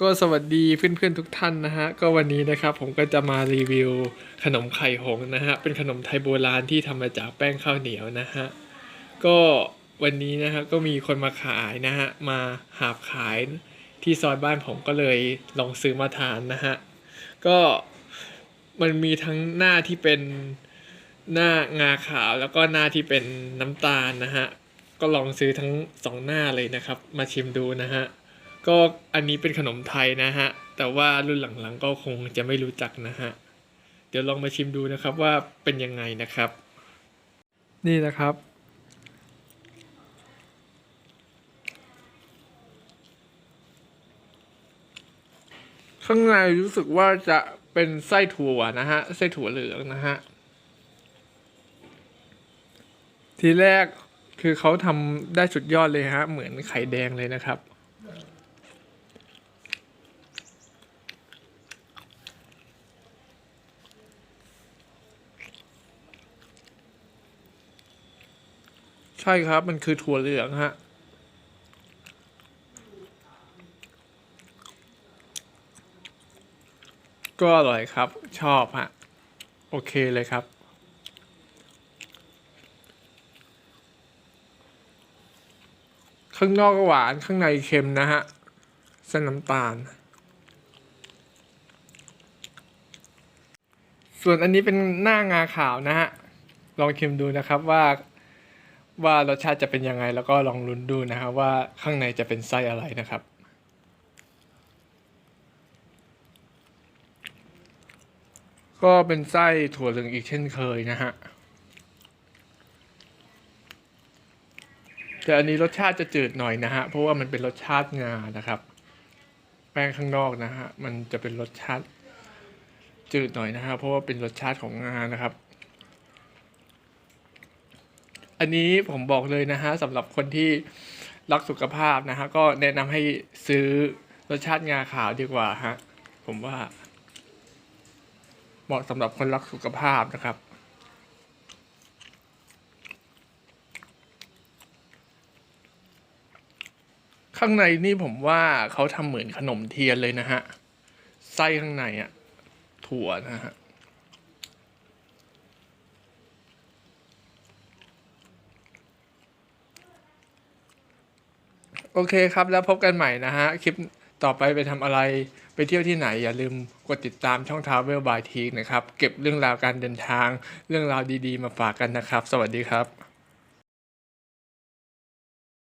ก็สวัสดีเพื่อนๆทุกท่านนะฮะ ก็วันนี้นะครับผมก็จะมารีวิวขนมไข่หงนะฮะ เป็นขนมไทยโบราณที่ทำมาจากแป้งข้าวเหนียวนะฮะ ก็วันนี้นะฮะก็มีคนมาขายนะฮะ มาหาบขายที่ซอยบ้านผมก็เลยลองซื้อมาทานนะฮะ ก็มันมีทั้งหน้าที่เป็นหน้างาขาวแล้วก็หน้าที่เป็นน้ำตาลนะฮะ ก็ลองซื้อทั้งสองหน้าเลยนะครับ มาชิมดูนะฮะ ก็อันนี้เป็นขนมไทยนะฮะ แต่ว่ารุ่นหลังๆก็คงจะไม่รู้จักนะฮะ เดี๋ยวลองมาชิมดูนะครับว่าเป็นยังไงนะครับ นี่นะครับ ข้างในรู้สึกว่าจะเป็นไส้ถั่วนะฮะ ไส้ถั่วเหลืองนะฮะ ทีแรกคือเขาทำได้สุดยอดเลยฮะ เหมือนไข่แดงเลยนะครับ ใช่ครับมันคือถั่วเหลืองฮะก็อร่อยครับ ชอบฮะ โอเคเลยครับ ข้างนอกก็หวานข้างในเค็มนะฮะเส้นน้ำตาล ส่วนอันนี้เป็นหน้างาขาวนะฮะ ลองชิมดูนะครับว่า ว่ารสชาติจะเป็นยังไง แล้วก็ลองลุ้นดูนะครับว่าข้างในจะเป็นไส้อะไรนะครับ ก็เป็นไส้ถั่วเหลืองอีกเช่นเคยนะฮะแต่อันนี้รสชาติจะจืดหน่อยนะฮะเพราะว่ามันเป็นรสชาติงานะครับ แป้งข้างนอกนะฮะมันจะเป็นรสชาติจืดหน่อยนะฮะเพราะว่าเป็นรสชาติของงานะครับ อันนี้ผมบอกเลยนะฮะสำหรับคนที่รักสุขภาพนะฮะก็แนะนำให้ซื้อรสชาติงาขาวดีกว่าฮะผมว่า เหมาะสำหรับคนรักสุขภาพนะครับข้างในนี่ผมว่าเขาทำเหมือนขนมเทียนเลยนะฮะ ไส้ข้างในอะถั่วนะฮะ โอเคครับ แล้วพบกันใหม่นะฮะ คลิปต่อไปไปทำอะไรไปเที่ยวที่ไหน อย่าลืมกดติดตามช่อง Travel by T นะครับ เก็บเรื่องราวการเดินทาง เรื่องราวดีๆ มาฝากกันนะครับ สวัสดีครับ